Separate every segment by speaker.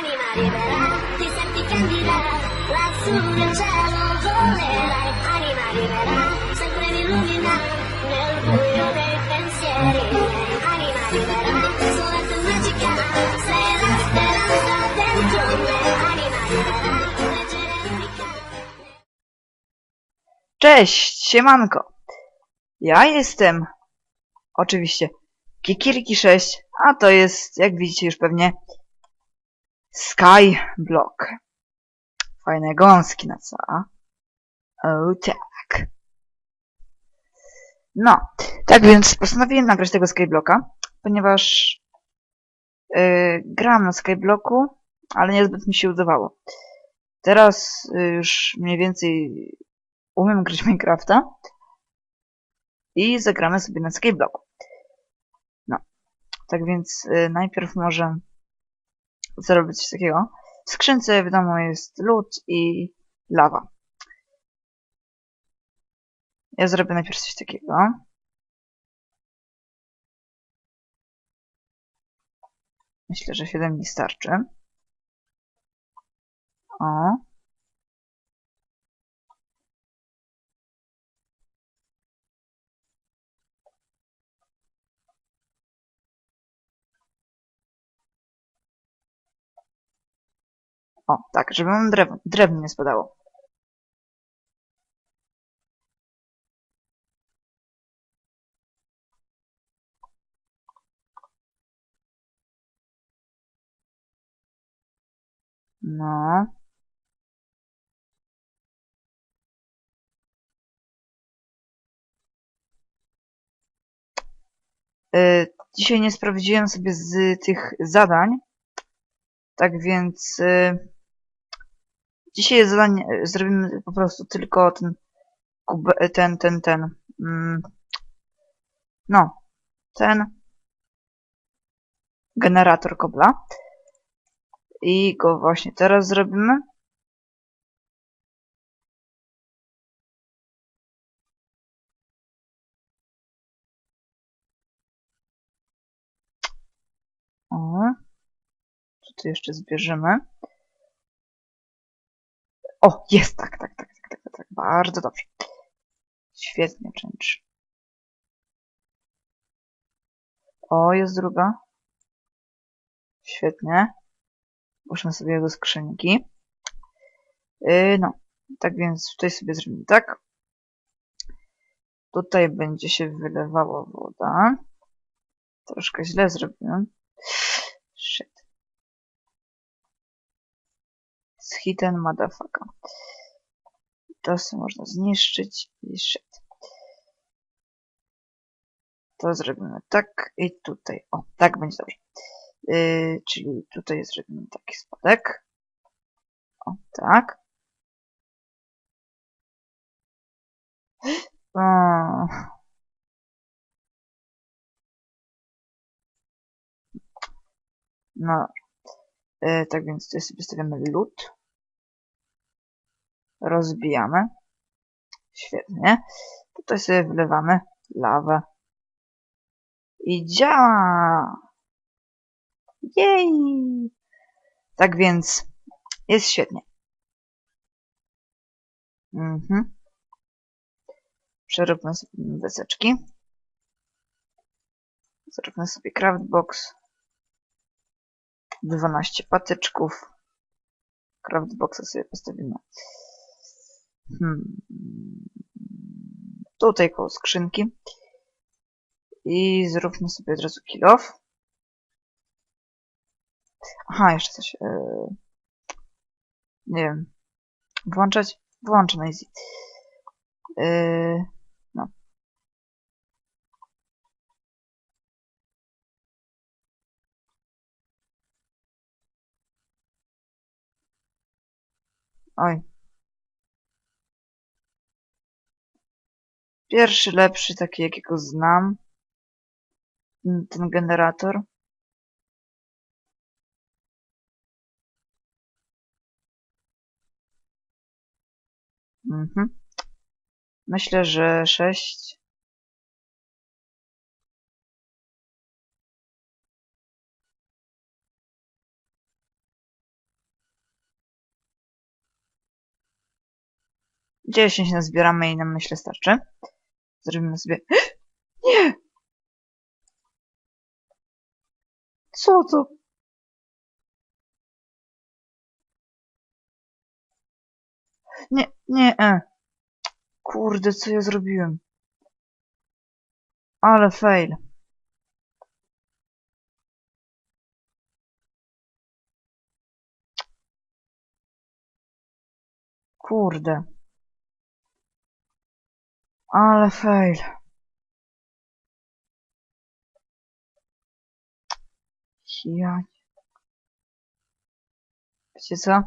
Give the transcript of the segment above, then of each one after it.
Speaker 1: Anima libera, ti senti candida, cielo volerai. Anima libera, sempre mi illumina, nel buio dei pensieri. Anima libera, solamente magica, sei la speranza dentro me. Anima libera.
Speaker 2: Cześć, siemanko. Ja jestem oczywiście Kikiriki6, a to jest, jak widzicie już pewnie, Skyblock. Fajne gąski na co? O tak. No, tak więc postanowiłem nagrać tego Skyblocka, ponieważ yy, grałem na Skyblocku, ale niezbyt mi się udawało. Teraz y, już mniej więcej umiem grać Minecrafta i zagramy sobie na Skyblocku. No, tak więc y, najpierw może zrobić coś takiego. W skrzynce wiadomo jest lód i lawa. Ja zrobię najpierw coś takiego. Myślę, że 7 mi starczy. O. O, tak, żeby nam drew drewno nie spadało. No. Y, Dzisiaj nie sprawdziłem sobie z tych zadań, tak więc y, dzisiaj zadań y, zrobimy po prostu tylko ten kube, ten, ten, ten, mm, no, ten generator kobla i go właśnie teraz zrobimy. O, co tu jeszcze zbierzemy? O, jest, tak, tak, tak, tak, tak, tak, bardzo dobrze. Świetnie, czynsz. O, jest druga. Świetnie. Włóżmy sobie do skrzynki. Yy, no, tak więc tutaj sobie zrobimy tak. Tutaj będzie się wylewała woda. Troszkę źle zrobiłem. Z hidden motherfucker. To można zniszczyć i shit. To zrobimy tak i tutaj. O, tak będzie dobrze. Yy, czyli tutaj zrobimy taki spodek. O, tak. O. No, yy, tak więc tutaj sobie stawiamy lód. Rozbijamy. Świetnie. Tutaj sobie wlewamy lawę. I działa! Jej! Tak więc jest świetnie. Mhm. Przeróbmy sobie deseczki. Zróbmy sobie craftbox. 12 patyczków. Craftboxa sobie postawimy. Hmm. Tutaj koło skrzynki. I zróbmy sobie od razu kill off. Aha, jeszcze coś. Yy... Nie wiem. Włączać? Włączę na easy. Yy... No. Oj. Pierwszy, lepszy, taki jakiego znam. Ten, generator. Mhm. Myślę, że sześć. Dziesięć nazbieramy i nam myślę starczy. Zrobimy sobie... Nie! Co to? Nie, nie, e. Kurde, co ja zrobiłem? Ale fail. Kurde. Ale fail. Ja... Wiecie co?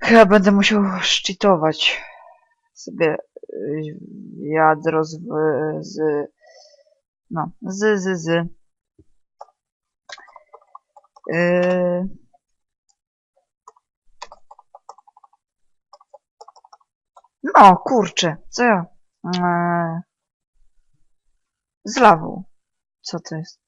Speaker 2: Chyba będę musiał szczytować sobie y, jadro z, z no, z, z, z. Yy, no, kurczę, co ja? Eee, z. Co to jest?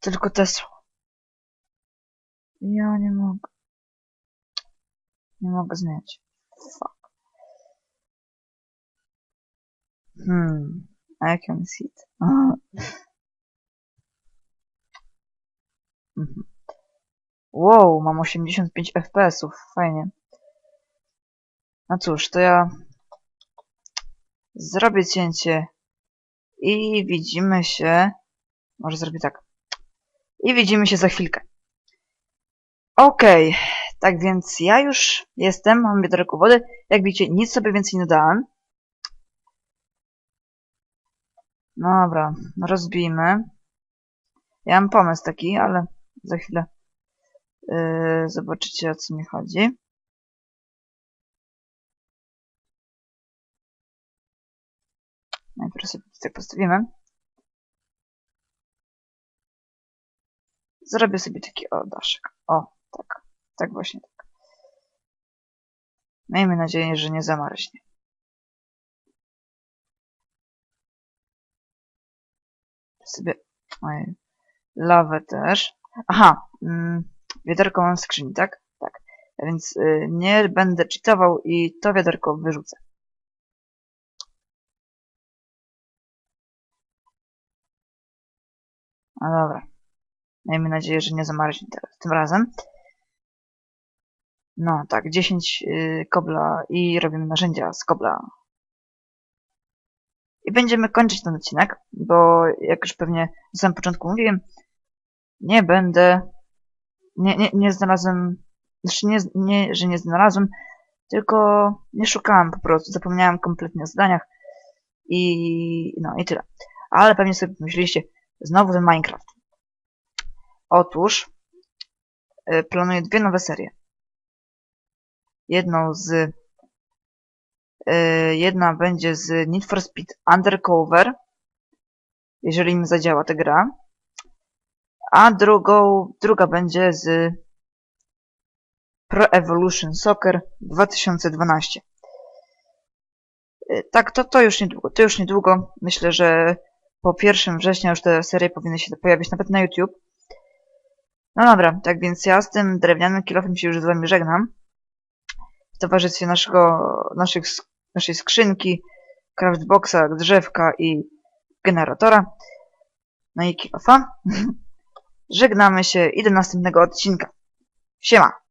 Speaker 2: Tylko Tesla. Ja nie mogę. Nie mogę zmieniać. Fuck. Hmm. A jak on jest hit? Mhm. Wow, mam 85 FPS-ów. Fajnie. No cóż, to ja zrobię cięcie i widzimy się. Może zrobię tak. I widzimy się za chwilkę. Okej, tak więc ja już jestem, mam wiaderku wody. Jak widzicie, nic sobie więcej nie dałem. Dobra, rozbijmy. Ja mam pomysł taki, ale za chwilę yy, zobaczycie o co mi chodzi. Najpierw sobie tutaj postawimy. Zrobię sobie taki o daszek. O, tak. Tak właśnie tak. Miejmy nadzieję, że nie zamarznie. Sobie ojej, lawę też. Aha, mm, wiaderko mam w skrzyni, tak? Tak. Więc y, nie będę czytował i to wiaderko wyrzucę. No dobra. Miejmy nadzieję, że nie zamarznie teraz, tym razem. No tak, 10 y, kobla i robimy narzędzia z kobla. I będziemy kończyć ten odcinek, bo jak już pewnie na samym początku mówiłem, nie będę, nie, nie, nie znalazłem, znaczy nie, nie, że nie znalazłem, tylko nie szukałem po prostu, zapomniałem kompletnie o zdaniach i no i tyle. Ale pewnie sobie pomyśleliście, znowu ten Minecraft. Otóż y, planuję dwie nowe serie. Jedną z y, jedna będzie z Need for Speed Undercover, jeżeli mi zadziała ta gra, a drugą, druga będzie z Pro Evolution Soccer 2012. Y, Tak, to, to już niedługo, to już niedługo. Myślę, że po 1 września już te serie powinny się pojawić nawet na YouTube. No dobra, tak więc ja z tym drewnianym kilofem się już z wami żegnam. W towarzystwie naszego, naszych, naszej skrzynki, craftboxa, drzewka i generatora. No i kilofa. Żegnamy się i do następnego odcinka. Siema!